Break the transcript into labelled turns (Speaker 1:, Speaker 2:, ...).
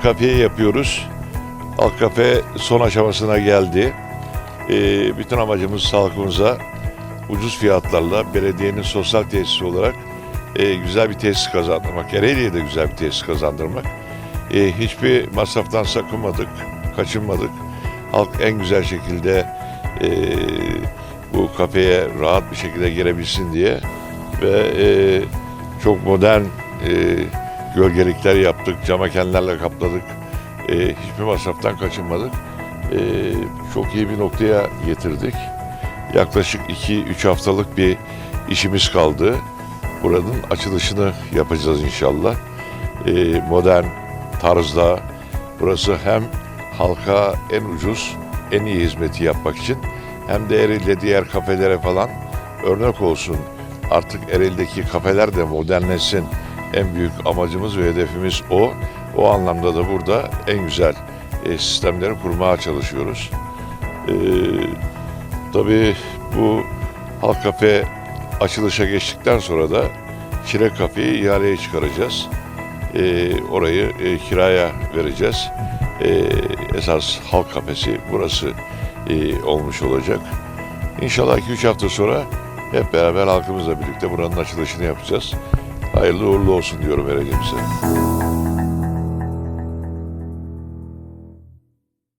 Speaker 1: kafeyi yapıyoruz. Halk kafe son aşamasına geldi. Ee, bütün amacımız halkımıza ucuz fiyatlarla belediyenin sosyal tesisi olarak e, güzel bir tesis kazandırmak. Ereğli'ye de güzel bir tesis kazandırmak. E, hiçbir masraftan sakınmadık, kaçınmadık. Halk en güzel şekilde e, bu kafeye rahat bir şekilde girebilsin diye ve e, çok modern e, gölgelikler yaptık, camakenlerle kapladık. E, hiçbir masraftan kaçınmadık. E, çok iyi bir noktaya getirdik. Yaklaşık 2-3 haftalık bir işimiz kaldı. Buranın açılışını yapacağız inşallah. E, modern tarzda burası hem halka en ucuz, en iyi hizmeti yapmak için hem de Eril'de diğer kafelere falan örnek olsun. Artık Eril'deki kafeler de modernleşsin. En büyük amacımız ve hedefimiz o. O anlamda da burada en güzel e, sistemleri kurmaya çalışıyoruz. E, tabii bu halk kafe açılışa geçtikten sonra da Çilek Kafe'yi ihaleye çıkaracağız. E, orayı e, kiraya vereceğiz. E, esas halk kafesi burası e, olmuş olacak. İnşallah 2-3 hafta sonra hep beraber halkımızla birlikte buranın açılışını yapacağız. Hayırlı uğurlu olsun diyorum Ereğli'mize.